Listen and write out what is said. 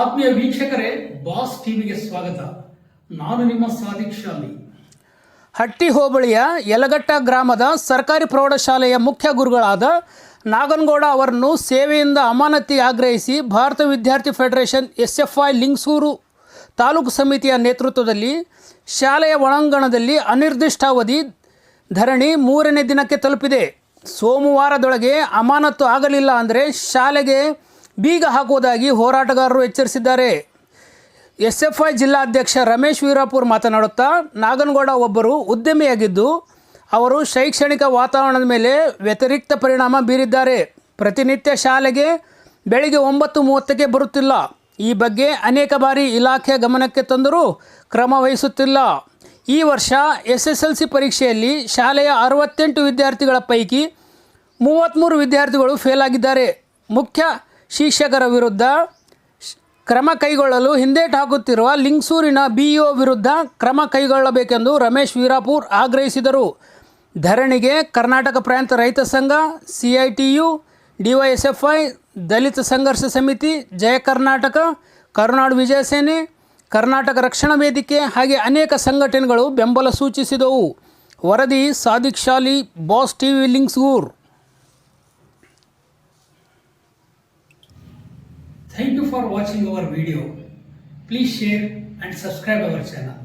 ಆತ್ಮೀಯ ವೀಕ್ಷಕರೇ, ಬಾಸ್ ಟಿವಿಗೆ ಸ್ವಾಗತ. ನಾನು ನಿಮ್ಮ ಶಾಲಿ. ಹಟ್ಟಿ ಹೋಬಳಿಯ ಯಲಗಟ್ಟ ಗ್ರಾಮದ ಸರ್ಕಾರಿ ಪ್ರೌಢಶಾಲೆಯ ಮುಖ್ಯ ಗುರುಗಳಾದ ನಾಗನಗೌಡ ಅವರನ್ನು ಸೇವೆಯಿಂದ ಅಮಾನತಿ ಆಗ್ರಹಿಸಿ ಭಾರತ ವಿದ್ಯಾರ್ಥಿ federation S F I Lingsugur taluk ಸಮಿತಿಯ ನೇತೃತ್ವದಲ್ಲಿ ಶಾಲೆಯ ಒಳಾಂಗಣದಲ್ಲಿ ಅನಿರ್ದಿಷ್ಟಾವಧಿ ಧರಣಿ ಮೂರನೇ ದಿನಕ್ಕೆ ತಲುಪಿದೆ. ಸೋಮವಾರದೊಳಗೆ ಅಮಾನತು ಆಗಲಿಲ್ಲ ಅಂದರೆ ಶಾಲೆಗೆ ಬೀಗ ಹಾಕುವುದಾಗಿ ಹೋರಾಟಗಾರರು ಎಚ್ಚರಿಸಿದ್ದಾರೆ. ಎಸ್ ಎಫ್ ಐ ಜಿಲ್ಲಾಧ್ಯಕ್ಷ ರಮೇಶ್ ವೀರಾಪುರ್ ಮಾತನಾಡುತ್ತಾ, ನಾಗನಗೌಡ ಒಬ್ಬರು ಉದ್ಯಮಿಯಾಗಿದ್ದು, ಅವರು ಶೈಕ್ಷಣಿಕ ವಾತಾವರಣದ ಮೇಲೆ ವ್ಯತಿರಿಕ್ತ ಪರಿಣಾಮ ಬೀರಿದ್ದಾರೆ. ಪ್ರತಿನಿತ್ಯ ಶಾಲೆಗೆ ಬೆಳಿಗ್ಗೆ ಒಂಬತ್ತು ಮೂವತ್ತಕ್ಕೆ ಬರುತ್ತಿಲ್ಲ. ಈ ಬಗ್ಗೆ ಅನೇಕ ಬಾರಿ ಇಲಾಖೆ ಗಮನಕ್ಕೆ ತಂದರೂ ಕ್ರಮ ವಹಿಸುತ್ತಿಲ್ಲ. ಈ ವರ್ಷ ಎಸ್ ಎಸ್ ಎಲ್ ಸಿ ಪರೀಕ್ಷೆಯಲ್ಲಿ ಶಾಲೆಯ ಅರವತ್ತೆಂಟು ವಿದ್ಯಾರ್ಥಿಗಳ ಪೈಕಿ ಮೂವತ್ತ್ಮೂರು ವಿದ್ಯಾರ್ಥಿಗಳು ಫೇಲ್ ಆಗಿದ್ದಾರೆ ಮುಖ್ಯ ಶಿಕ್ಷಕರ ವಿರುದ್ಧ ಕ್ರಮ ಕೈಗೊಳ್ಳಲು ಹಿಂದೇಟು ಹಾಕುತ್ತಿರುವ ಲಿಂಗ್ಸೂರಿನ ಬಿಇಒ ವಿರುದ್ಧ ಕ್ರಮ ಕೈಗೊಳ್ಳಬೇಕೆಂದು ರಮೇಶ್ ವೀರಾಪುರ್ ಆಗ್ರಹಿಸಿದರು. ಧರಣಿಗೆ ಕರ್ನಾಟಕ ಪ್ರಾಂತ ರೈತ ಸಂಘ C I T U D Y S F I ದಲಿತ ಸಂಘರ್ಷ ಸಮಿತಿ, ಜಯ ಕರ್ನಾಟಕ, ಕರುನಾಡು ವಿಜಯಸೇನೆ ಕರ್ನಾಟಕ ರಕ್ಷಣಾ ವೇದಿಕೆ ಹಾಗೆ ಅನೇಕ ಸಂಘಟನೆಗಳು ಬೆಂಬಲ ಸೂಚಿಸಿದವು. ವರದಿ Sadiq Shali boss TV Lingsugur. Thank you for watching our video. Please share and subscribe our channel.